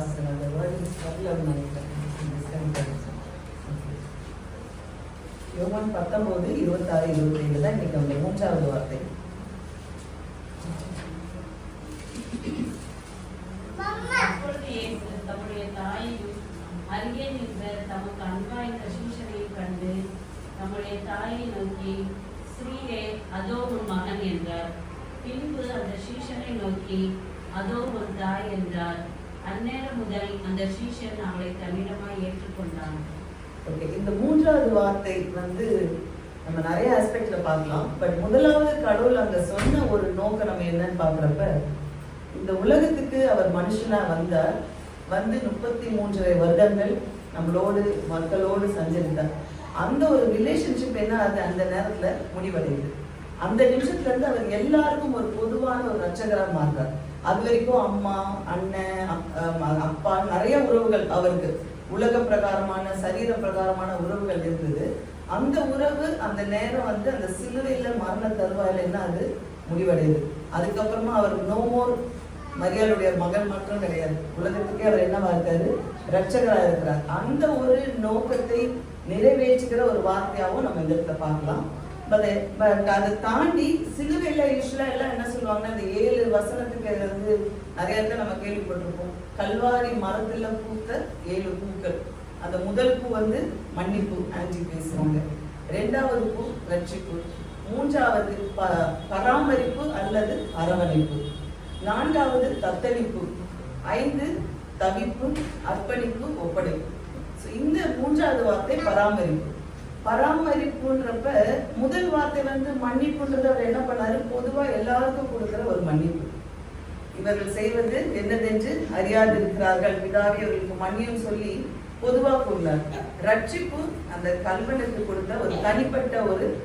last the word is Pavlov Naika யோவான் இருபத்தாறு இருபத்தி ஏழு தான் இன்னைக்கு மூன்றாவது வார்த்தை தம்முடைய தாயையும் அருகே நின்ற தமக்கு அன்பாய்ந்த சீஷரையும் கண்டு தம்முடைய தாயை நோக்கி ஸ்ரீயே அதோ உன் மகன் என்றார் பின்பு அந்த சீஷனை நோக்கி அதோ உன் தாய் என்றார். அந்நேரம் முதல் அந்த சீஷன் அவளை தன்னிடமாய் ஏற்றுக்கொண்டான். ஓகே இந்த மூன்றாவது வார்த்தை வந்து நம்ம நிறைய ஆஸ்பெக்ட்ல பார்க்கலாம். பட் முதலாவது கடவுள் அங்க சொன்ன ஒரு நோக்கம் நம்ம என்னன்னு பார்க்குறப்ப இந்த உலகத்துக்கு அவர் மனுஷனா வந்தார். வந்து முப்பத்தி மூன்றரை வருடங்கள் நம்மளோடு மக்களோடு சஞ்சரித்தார். அந்த ஒரு ரிலேஷன்ஷிப் என்ன? அது அந்த நேரத்துல முடிவடையுது. அந்த நிமிஷத்துல இருந்து அவர் எல்லாருக்கும் ஒரு பொதுவான ஒரு ரட்சகரா மாறுறார். அது வரைக்கும் அம்மா அண்ணன் அப்பா நிறைய உறவுகள் அவருக்கு. உலக பிரகாரமான சரீர பிரகாரமான உறவுகள் இருந்தது. அந்த உறவு அந்த நேரம் வந்து அந்த சிலுவையில் மரண தருவாயில என்ன அது? முடிவடையுது. அதுக்கப்புறமா அவர் நோ மோர் மரியாளுடைய மகன் மட்டும் கிடையாது. உலகத்துக்கே அவர் என்ன இருக்காரு ரட்சகராக இருக்கிறார். அந்த ஒரு நோக்கத்தை நிறைவேற்றுகிற ஒரு வார்த்தையாகவும் நம்ம இந்த இடத்துல பார்க்கலாம். பட் அதை தாண்டி சிலுவையில யூஸ்வலா எல்லாம் என்ன சொல்லுவாங்கன்னா அந்த ஏழு வசனத்துக்கு வந்து நிறைய இடத்துல நம்ம கேள்விப்பட்டிருப்போம். கல்வாரி மரத்துல பூத்த ஏழு பூக்கள். அந்த முதல் பூ வந்து மன்னிப்பு ஆன்டி பேசுவாங்க. ரெண்டாவது பூ ரட்சிப்பு. மூன்றாவது ப- பராமரிப்பு அல்லது அரவணைப்பு. நான்காவது தத்தளிப்பு. ஐந்து தவிப்பு அர்ப்பணிப்பு ஒப்படைப்பு. இந்த மூன்றாவது வார்த்தை பராமரிப்பு. பராமரிப்புன்றப்ப முதல் வார்த்தை வந்து மன்னிப்புன்றது அவர் என்ன பண்ணாரு? பொதுவா எல்லாருக்கும் கொடுக்குற ஒரு மன்னிப்பு. இவர்கள் செய்வது என்னதென்று அறியாதிருக்கிறார்கள். பிதாவே அவர்களுக்கு மன்னியும் சொல்லி பொதுவா கூறினார் ரட்சிப்பு அந்த கல்வனுக்கு கொடுத்த ஒரு தனிப்பட்ட ஒரு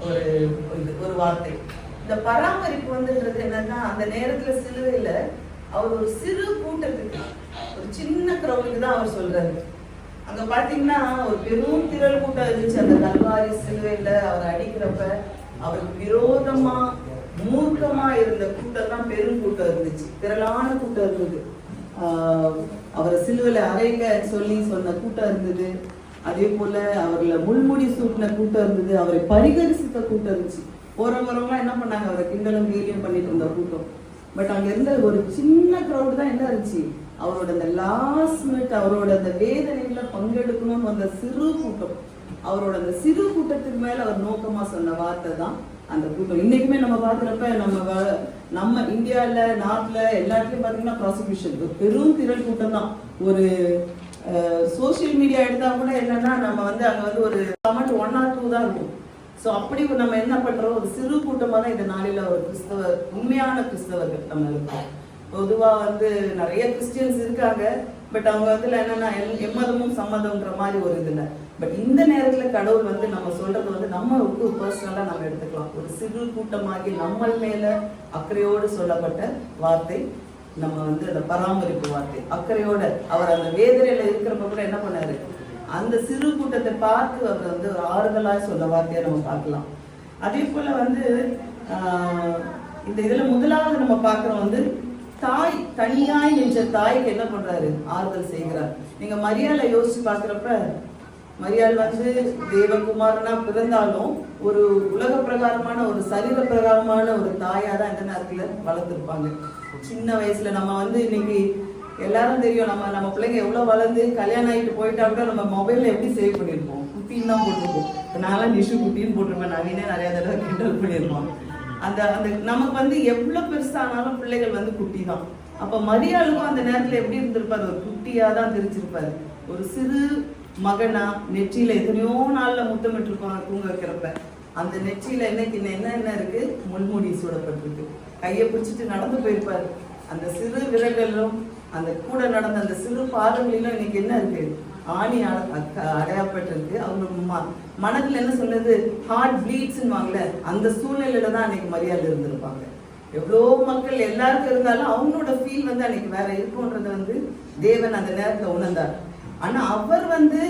ஒரு ஒரு- வார்த்தை. இந்த பராமரிப்பு வந்துன்றது என்னன்னா அந்த நேரத்துல சிலுவையில அவர் ஒரு சிறு கூட்டத்துக்கு ஒரு சின்ன கிரௌண்டுக்கு தான் அவர் சொல்றாரு. அங்க பாத்தீங்கன்னா ஒரு பெரும் திரள் கூட்டம் இருந்துச்சு. அந்த கல்வாரி சிலுவையில அவர் அடிக்கிறப்ப அவருக்கு விரோதமா மூர்க்கமா இருந்த கூட்டம் தான் பெரும் கூட்டம் இருந்துச்சு. திரளான கூட்டம் இருந்தது. ஆஹ் அவரை சிலுவையில அறைங்க சொல்லி சொன்ன கூட்டம் இருந்தது. அதே போல அவர்ல முள்முடி சூட்டின கூட்டம் இருந்தது. அவரை பரிகரிசித்த கூட்டம் இருந்துச்சு. போறவரெல்லாம் என்ன பண்ணாங்க? அவரை கிண்டலும் கேலியும் பண்ணிட்டு இருந்த கூட்டம். பட் அங்க இருந்த ஒரு சின்ன crowd தான் என்ன இருந்துச்சு? அவரோட அந்த லாஸ்ட் மினிட் அவரோட அந்த வேதனையில பங்கெடுக்கணும் வந்த சிறு கூட்டம். அவரோட அந்த சிறு கூட்டத்துக்கு மேல அவர் நோக்கமா சொன்ன வார்த்தை தான் அந்த கூட்டம். இன்னைக்குமே நம்ம பாக்குறப்ப நம்ம வ- நம்ம இந்தியால நாட்டுல எல்லாத்துலயும் பாத்தீங்கன்னா ப்ராசிக்யூஷன் ஒரு பெரும் திரள் கூட்டம் தான். ஒரு சோசியல் மீடியா எடுத்தா கூட என்னன்னா நம்ம வந்து அங்க வந்து ஒரு கமெண்ட் ஒன் ஆர் டூ தான் இருக்கும். ஸோ அப்படி நம்ம என்ன பண்றோம்? ஒரு சிறு கூட்டமாக தான் இந்த நாளில் ஒரு கிறிஸ்தவ உண்மையான கிறிஸ்தவர்கள் நம்ம இருக்கோம். பொதுவாக வந்து நிறைய கிறிஸ்டியன்ஸ் இருக்காங்க. பட் அவங்க இதில் என்னன்னா எம்மதமும் சம்மதம்ன்ற மாதிரி ஒரு இதில். பட் இந்த நேரத்தில் கடவுள் வந்து நம்ம சொல்றது வந்து நம்மளுக்கு பர்சனலாக நம்ம எடுத்துக்கலாம். ஒரு சிறு கூட்டமாகி நம்ம மேல அக்கறையோடு சொல்லப்பட்ட வார்த்தை நம்ம வந்து அந்த பராமரிப்பு வார்த்தை. அக்கறையோட அவர் அந்த வேதனையில இருக்கிறப்ப கூட என்ன பண்ணாரு? அந்த சிறு கூட்டத்தை பார்த்து அவர் வந்து ஒரு ஆறுதலாய் சொல்ல வார்த்தையை நம்ம பார்க்கலாம். அதே போல வந்து இந்த இதில் முதலாவது நம்ம பார்க்குறோம் வந்து தாய் தனியாய் நின்ற தாய்க்கு என்ன பண்றாரு? ஆறுதல் செய்கிறார். நீங்க மரியாதை யோசிச்சு பார்க்குறப்ப மரியாள் வந்து தேவகுமாரனா பிறந்தாலும் ஒரு உலக பிரகாரமான ஒரு சரீர பிரகாரமான ஒரு தாயா தான் இந்த நேரத்தில் வளர்த்துருப்பாங்க. சின்ன வயசுல நம்ம வந்து இன்னைக்கு எல்லாரும் தெரியும் நம்ம நம்ம பிள்ளைங்க எவ்வளோ வளர்ந்து கல்யாணம் ஆகிட்டு போயிட்டா கூட நம்ம மொபைலில் எப்படி சேவ் பண்ணியிருப்போம்? குட்டின்னு தான் போட்டிருப்போம். இப்ப நான்லாம் நிஷு குட்டின்னு போட்டிருப்பேன் நவீனே நிறையா தடவை கிண்டல் பண்ணியிருப்போம் அந்த அந்த நமக்கு வந்து எவ்வளோ பெருசானாலும் பிள்ளைகள் வந்து குட்டி தான். அப்போ மரியாளுக்கும் அந்த நேரத்தில் எப்படி இருந்திருப்பாரு? ஒரு குட்டியாக தான் தெரிஞ்சிருப்பாரு. ஒரு சிறு மகனா நெற்றியில் எத்தனையோ நாளில் முத்தமிட்டிருப்பாங்க தூங்க வைக்கிறப்ப. அந்த நெற்றியில் என்னைக்கு என்ன என்ன இருக்கு? முள்முடி சூடப்பட்டிருக்கு. கையை பிடிச்சிட்டு நடந்து போயிருப்பாரு. அந்த சிறு விரல்களும் அந்த கூட நடந்த அந்த சிறு பாதங்களிலும் இன்னைக்கு என்ன இருக்கு? ஆணி அடையாப்பட்டிருக்கு. அவங்க மனதில் மனதுல என்ன சொல்லுது ஹார்ட் ப்ளீட்ஸ்ன்னு அந்த சூழ்நிலையில தான் அன்னைக்கு மரியாதை இருந்திருப்பாங்க. எவ்வளோ மக்கள் எல்லாருக்கும் இருந்தாலும் அவங்களோட ஃபீல் வந்து அன்னைக்கு வேற இருக்கும்ன்றத வந்து தேவன் அந்த நேரத்துல உணர்ந்தார். ஆனா அவர் வந்து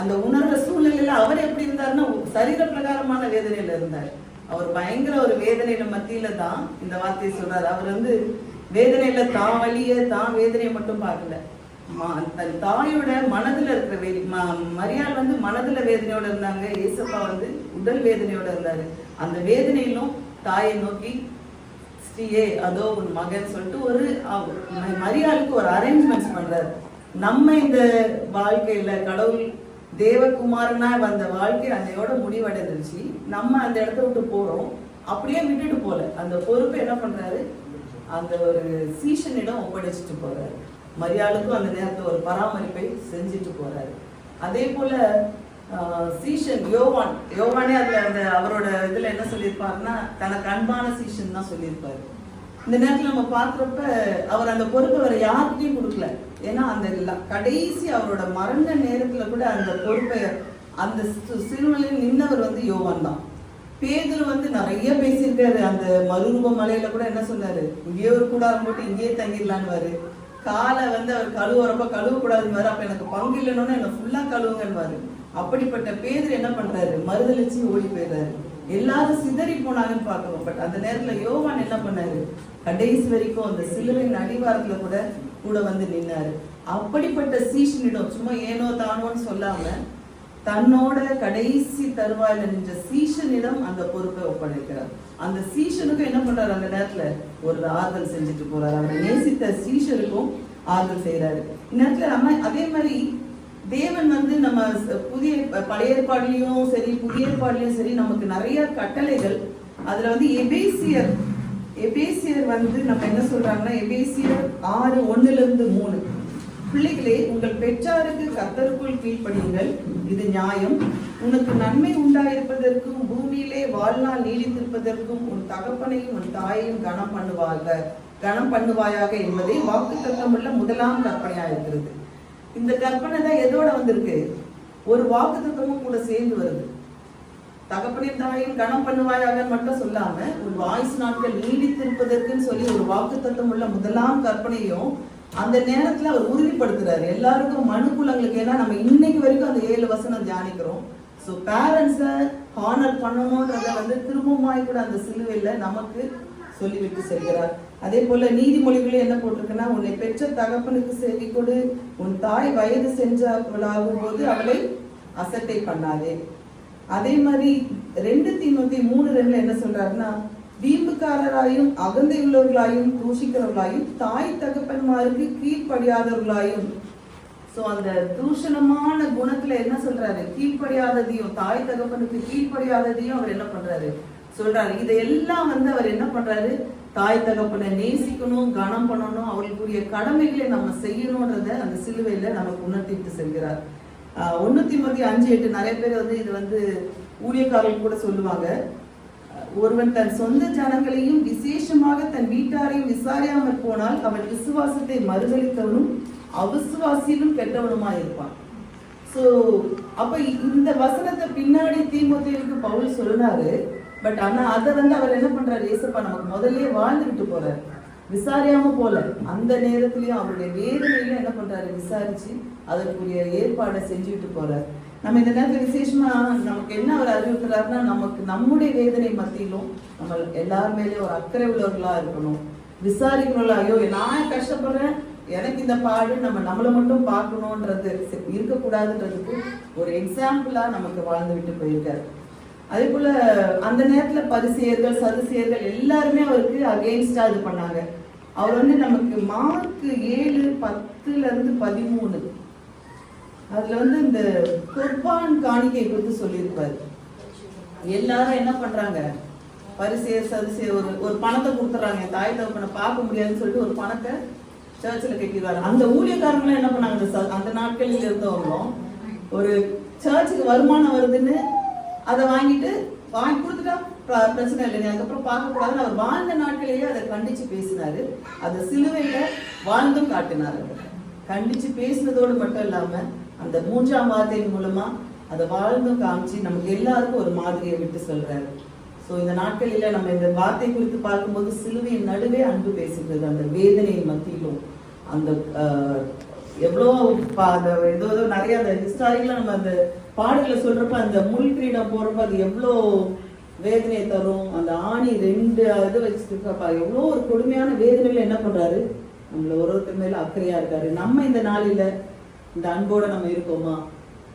அந்த உணர்ற சூழ்நிலையில அவர் எப்படி இருந்தாருன்னா சரீர பிரகாரமான வேதனையில இருந்தார். அவர் பயங்கர ஒரு வேதனையில மத்தியில தான் இந்த வார்த்தையை சொல்றாரு. அவர் வந்து வேதனையில தான் வழியே தான் வேதனையை மட்டும் பார்க்கல. ம- தன் தாயோட மனதுல இருக்கிற வேதி ம- மரியாள் வந்து மனதுல வேதனையோட இருந்தாங்க ஏசப்பா வந்து உடல் வேதனையோட இருந்தாரு. அந்த வேதனையிலும் தாயை நோக்கி ஸ்ரீயே அதோ உன் மகன் சொல்லிட்டு ஒரு மரியாளுக்கு ஒரு அரேஞ்ச்மெண்ட்ஸ் பண்றாரு. நம்ம இந்த வாழ்க்கையில கடவுள் தேவகுமாரனா வந்த வாழ்க்கை அதையோட முடிவடைந்துருச்சு நம்ம அந்த இடத்த விட்டு போறோம். அப்படியே விட்டுட்டு போல. அந்த பொறுப்பை என்ன பண்றாரு? அந்த ஒரு சீஷனிடம் ஒப்படைச்சிட்டு போறாரு. மரியாளுக்கும் அந்த நேரத்தில் ஒரு பராமரிப்பை செஞ்சுட்டு போறாரு. அதே போல சீஷன் யோவான் யோவானே அதுல அந்த அவரோட இதுல என்ன சொல்லியிருப்பாருன்னா தனக்கு அன்பான சீஷன் தான் சொல்லியிருப்பாரு. இந்த நேரத்தில் நம்ம பார்க்குறப்ப அவர் அந்த பொறுப்பை வேற யாருக்கிட்டையும் கொடுக்கல. ஏன்னா அந்த ல- கடைசி அவரோட மரண நேரத்தில் கூட அந்த பொறுப்பை அந்த சிறுவனில் நின்னவர் வந்து யோவான் தான். பேதுரு வந்து நிறைய பேசியிருக்காரு. அந்த மறுரூப மலையில கூட என்ன சொன்னாரு? இங்கேயே ஒரு கூடாரம் போட்டு இங்கேயே தங்கிடலான்னு காலை வந்து அவர் கழுவுறப்ப கழுவ கூடாதுன்னு அப்ப எனக்கு பங்கு இல்லைன்னு என்ன ஃபுல்லா கழுவுங்கன்னு அப்படிப்பட்ட பேதர் என்ன பண்றாரு? மறுதளிச்சு ஓடி போயிடுறாரு. எல்லாரும் சிதறி போனாங்கன்னு பார்க்கிறோம். பட் அந்த நேரத்துல யோவான் என்ன பண்ணாரு? கடைசி வரைக்கும் அந்த சிலுவையின் அடிவாரத்துல கூட கூட வந்து நின்னாரு. அப்படிப்பட்ட சீஷனிடம் சும்மா ஏனோ தானோன்னு சொல்லாம தன்னோட கடைசி தருவாயில நின்ற சீஷனிடம் அந்த பொறுப்பை ஒப்படைக்கிறார். அந்த சீஷனுக்கும் என்ன பண்றாரு அந்த நேரத்துல? ஒரு ஆறுதல் செஞ்சுட்டு போறாரு. அவரை நேசித்த சீஷருக்கும் ஆறுதல் செய்யறாரு நேரத்துல நம்ம அதே மாதிரி தேவன் வந்து நம்ம புதிய பழைய ஏற்பாடுலயும் சரி புதிய ஏற்பாடுலயும் சரி நமக்கு நிறைய கட்டளைகள். அதுல வந்து எபேசியர் எபேசியர் வந்து நம்ம என்ன சொல்றாங்கன்னா எபேசியர் ஆறு ஒண்ணுல இருந்து மூணு. பிள்ளைகளே உங்கள் பெற்றாருக்கு கர்த்தருக்குள் கீழ்ப்படியுங்கள். இது நியாயம். உனக்கு நன்மை உண்டாயிருப்பதற்கும் பூமியிலே வாழ்நாள் நீடித்திருப்பதற்கும் உன் தகப்பனையும் உன் தாயையும் கனம் பண்ணுவாங்க. கனம் பண்ணுவாயாக என்பதே வாக்கு தத்தமுள்ள முதலாம் கற்பனையா இருக்கிறது. இந்த கற்பனை தான் எதோட வந்திருக்கு? ஒரு வாக்கு தத்தமும் கூட சேர்ந்து வருது. தகப்பனின் தாயும் கனம் பண்ணுவாயாக மட்டும் சொல்லாம உன் வாய்ஸ் நாட்கள் நீடித்திருப்பதற்குன்னு சொல்லி ஒரு வாக்கு உள்ள முதலாம் கற்பனையும் அந்த நேரத்துல அவர் உறுதிப்படுத்துறாரு. எல்லாருக்கும் மனுக்குலங்களுக்கு ஏன்னா நம்ம இன்னைக்கு வரைக்கும் அந்த ஏழு வசனம் தியானிக்கிறோம். ஸோ பேரண்ட்ஸை ஹானர் பண்ணணுன்றத வந்து திரும்பமாய் கூட அந்த சிலுவையில நமக்கு சொல்லிவிட்டு செல்கிறார். அதே போல நீதிமொழிகளும் என்ன போட்டிருக்குன்னா உன்னை பெற்ற தகப்பனுக்கு செவி கொடு. உன் தாய் வயது சென்றவளாகும் போது அவளை அசட்டை பண்ணாதே. அதே மாதிரி ரெண்டு தீமத்தி மூணு ரெண்டுல என்ன சொல்றாருன்னா வீம்புக்காரராயும் அகந்தை உள்ளவர்களாயும் தூஷிக்கிறவர்களாயும் தாய் தகப்பன்மாருக்கு கீழ்ப்படியாதவர்களாயும். சோ அந்த தூஷணமான குணத்துல என்ன சொல்றாரு? கீழ்ப்படியாததையும் தாய் தகப்பனுக்கு கீழ்ப்படியாததையும் அவர் என்ன பண்றாரு? சொல்றாரு. இதையெல்லாம் வந்து அவர் என்ன பண்றாரு? தாய் தகப்பனை நேசிக்கணும் கனம் பண்ணணும் அவர்களுக்குரிய கடமைகளை நம்ம செய்யணும்ன்றத அந்த சிலுவையில நமக்கு உணர்த்திட்டு செல்கிறார். ஆஹ் ஒண்ணு அஞ்சு எட்டு நிறைய பேர் வந்து இது வந்து ஊழியக்காரர்கள் கூட சொல்லுவாங்க. ஒருவன் தன் சொந்த ஜனங்களையும் விசேஷமாக தன் வீட்டாரையும் விசாரியாமல் போனால் அவன் விசுவாசத்தை மறுதளித்தவனும் அவிசுவாசியிலும் கெட்டவனுமாய் இருப்பான். சோ அப்ப இந்த வசனத்தை பின்னாடி தீமோத்தேயுக்கு பவுல் சொன்னாரு பட் ஆனா அதை வந்து அவர் என்ன பண்றாரு? ஏசப்பா நமக்கு முதல்ல வாழ்ந்துகிட்டு போறாரு. விசாரியாம போல. அந்த நேரத்திலயும் அவருடைய வேதனையில என்ன பண்றாரு? விசாரிச்சு அதற்குரிய ஏற்பாடை செஞ்சுட்டு போறாரு. நம்ம இந்த நேரத்தில் விசேஷமா நமக்கு என்ன அவர் அறிவிக்கிறாருன்னா நமக்கு நம்முடைய வேதனை மத்தியிலும் நம்ம எல்லாருமேலயும் ஒரு அக்கறை உள்ளவர்களா இருக்கணும். விசாரிக்கிறவங்களா ஐயோ நான் கஷ்டப்படுறேன் எனக்கு இந்த பாடு நம்ம நம்மளை மட்டும் பார்க்கணுன்றது இருக்கக்கூடாதுன்றதுக்கு ஒரு எக்ஸாம்பிளா நமக்கு வாழ்ந்து விட்டு போயிருக்காரு. அதே போல அந்த நேரத்துல பரிசெயர்கள் சதுசெயர்கள் எல்லாருமே அவருக்கு அகெயின்ஸ்டா இது பண்ணாங்க. அவர் வந்து நமக்கு மார்க் ஏழு பத்துல இருந்து பதிமூணு. அதுல வந்து இந்த குர்பான் காணிக்கை குறித்து சொல்லியிருப்பாரு. எல்லாரும் என்ன பண்றாங்க? பரிசே சரிசே ஒரு ஒரு பணத்தை கொடுத்துறாங்க. என் தாய் தகப்பனை பார்க்க முடியாதுன்னு சொல்லிட்டு ஒரு பணத்தை சர்ச்சில் கட்டிடுவாரு. அந்த ஊழியக்காரங்களும் என்ன பண்ணாங்க? அந்த அந்த நாட்களில் இருந்தவங்களும் ஒரு சர்ச்சுக்கு வருமானம் வருதுன்னு அதை வாங்கிட்டு வாங்கி கொடுத்துட்டா பிரச்சனை இல்லை நீ அதுக்கப்புறம் பார்க்கக்கூடாதுன்னு அவர் வாழ்ந்த நாட்களிலேயே அதை கண்டிச்சு பேசினாரு. அதை சிலுவையில வாழ்ந்தும் காட்டினார் அவர். கண்டிச்சு பேசினதோடு மட்டும் இல்லாமல் அந்த மூன்றாம் வார்த்தையின் மூலமா அதை வாழ்ந்து காமிச்சு நமக்கு எல்லாருக்கும் ஒரு மாதிரியை விட்டு சொல்றாரு. ஸோ இந்த நாட்களில் நம்ம இந்த வார்த்தை குறித்து பார்க்கும்போது சிலுவையின் நடுவே அன்பு பேசுகிறது அந்த வேதனையின் மத்தியிலும். அந்த எவ்வளோ பா- அந்த ஏதோ ஏதோ நிறைய அந்த ஹிஸ்டாரிக்கெலாம் நம்ம அந்த பாடல்களை சொல்றப்ப அந்த முள் கிரீடம் போடுறப்ப அது எவ்வளோ வேதனையை தரும். அந்த ஆணி ரெண்டு இது வச்சுருக்கப்பா. எவ்வளோ ஒரு கொடுமையான வேதனையில் என்ன பண்றாரு? நம்மள ஒரு ஒருத்தர் மேலே அக்கறையா இருக்காரு. நம்ம இந்த நாளில் இந்த அன்போட நம்ம இருக்கோமா?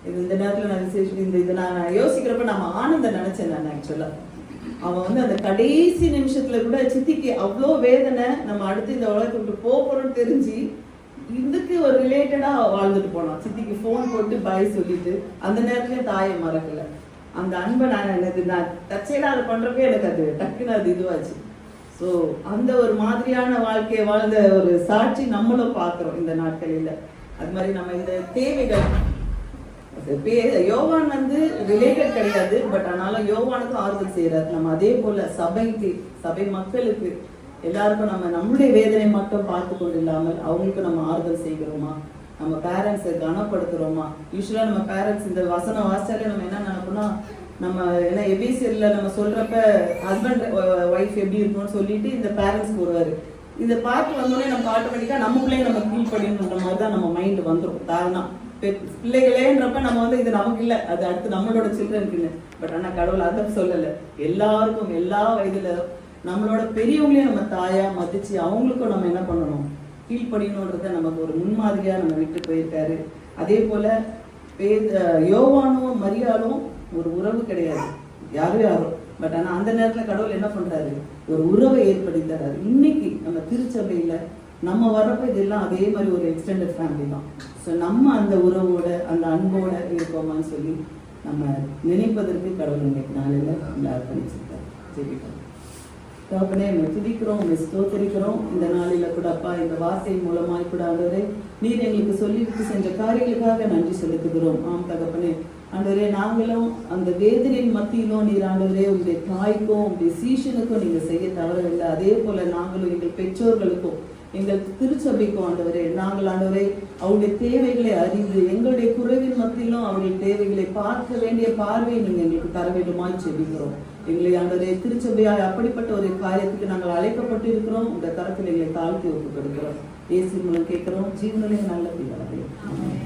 இது இந்த நேரத்துல நான் இந்த இதை நான் யோசிக்கிறப்ப நம்ம ஆனந்த நினைச்சேன் நான் ஆக்சுவலா அவன் வந்து அந்த கடைசி நிமிஷத்துல கூட சித்திக்கு அவ்வளோ வேதனை நம்ம அடுத்து இந்த உலகத்தை விட்டு போறோம்னு தெரிஞ்சு இதுக்கு ஒரு ரிலேட்டடா வாழ்ந்துட்டு போனான். சித்திக்கு ஃபோன் போட்டு பாய் சொல்லிட்டு அந்த நேரத்துலயே தாயை மறக்கல. அந்த அன்பை நான் எனக்கு நான் தற்செயலா அதை பண்றப்ப எனக்கு அது டக்குன்னு அது இதுவாச்சு. ஸோ அந்த ஒரு மாதிரியான வாழ்க்கையை வாழ்ந்த ஒரு சாட்சி நம்மளும் பார்க்குறோம் இந்த நாட்களில். அது மாதிரி நம்ம இந்த தேவைகள் யோவான் வந்து ரிலேட்டட் கிடையாது பட் ஆனாலும் யோவானுக்கும் ஆறுதல் செய்யறாரு நம்ம அதே போல சபைக்கு சபை மக்களுக்கு எல்லாருக்கும் நம்ம நம்முடைய வேதனை மட்டும் பார்த்து கொண்டு இல்லாமல் அவங்களுக்கு நம்ம ஆறுதல் செய்கிறோமா? நம்ம பேரண்ட்ஸை கனப்படுத்துறோமா? யூஸ்வலா நம்ம பேரண்ட்ஸ் இந்த வசனம் வாசிச்சாலே நம்ம என்ன நினைப்போம்னா நம்ம ஏன்னா எபிசியில் நம்ம சொல்றப்ப ஹஸ்பண்ட் ஒய்ஃப் எப்படி இருக்கணும்னு சொல்லிட்டு இந்த பேரண்ட்ஸ் போடுவாரு இந்த பாட்டு வந்தோடனே நம்ம ஆட்டோமேட்டிக்கா நமக்குள்ளே நம்ம ஃபீல் பண்ணிடணுன்ற மாதிரி தான் நம்ம மைண்ட் வந்துடும் தாரணம் பிள்ளைகளேன்றப்ப நம்ம வந்து இது நமக்கு இல்லை. அது அடுத்து நம்மளோட சில்ட்ரனுக்குன்னு பட் ஆனால் கடவுள் அதை சொல்லலை. எல்லாருக்கும் எல்லா வயதுல நம்மளோட பெரியவங்களையும் நம்ம தாயா மதிச்சு அவங்களுக்கும் நம்ம என்ன பண்ணணும்? ஃபீல் பண்ணிக்கணுன்றத நமக்கு ஒரு முன்மாதிரியா நம்ம விட்டு போயிருக்காரு. அதே போல யோவானும் மரியாளும் ஒரு உறவு கிடையாது. யாரும் யாரும் பட் ஆனா அந்த நேரத்துல கடவுள் என்ன பண்றாரு? ஒரு உறவை ஏற்படுத்தி தர்றாரு இன்னைக்கு நம்ம திருச்சபையில நம்ம வர்றப்ப இதெல்லாம் அதே மாதிரி ஒரு எக்ஸ்டெண்டட் ஃபேமிலி தான். ஸோ நம்ம அந்த உறவோட அந்த அன்போட இருக்கோமான்னு சொல்லி நம்ம நினைப்பதற்கு கடவுள் இன்னைக்கு நாளில் நம்மளை அர்ப்பணிச்சிருக்காரு. ஜெபிக்கிறோம் தகப்பனே நம்ம துதிக்கிறோம் உங்களை ஸ்தோத்தரிக்கிறோம். இந்த நாளில கூட அப்பா இந்த வார்த்தை மூலமாய் கூட ஆண்டவரே நீர் எங்களுக்கு சொல்லிவிட்டு சென்ற காரியங்களுக்காக நன்றி செலுத்துகிறோம். ஆம் தகப்பனே ஆண்டவரே நாங்களும் அந்த வேதனையின் மத்தியிலும் நீர் ஆண்டவரே உங்களுடைய தாய்க்கும் உங்களுடைய சீஷனுக்கும் நீங்கள் செய்ய தவறவில்லை. அதே போல நாங்களும் எங்கள் பெற்றோர்களுக்கும் எங்கள் திருச்சபைக்கும் ஆண்டவரே நாங்கள் ஆண்டவரே அவருடைய தேவைகளை அறிந்து எங்களுடைய குறைவின் மத்தியிலும் அவருடைய தேவைகளை பார்க்க வேண்டிய பார்வையை நீங்கள் எங்களுக்கு தர வேண்டுமாய் செபிக்கிறோம். எங்களை ஆண்டவரே திருச்சபையால் அப்படிப்பட்ட ஒரு காரியத்துக்கு நாங்கள் அழைக்கப்பட்டு இருக்கிறோம் இந்த தரத்தில் எங்களை தாழ்த்தி ஒப்புக் கொடுக்கிறோம் மூலம் கேட்கிறோம். ஜீவனிலே நல்ல பிள்ளைகளே.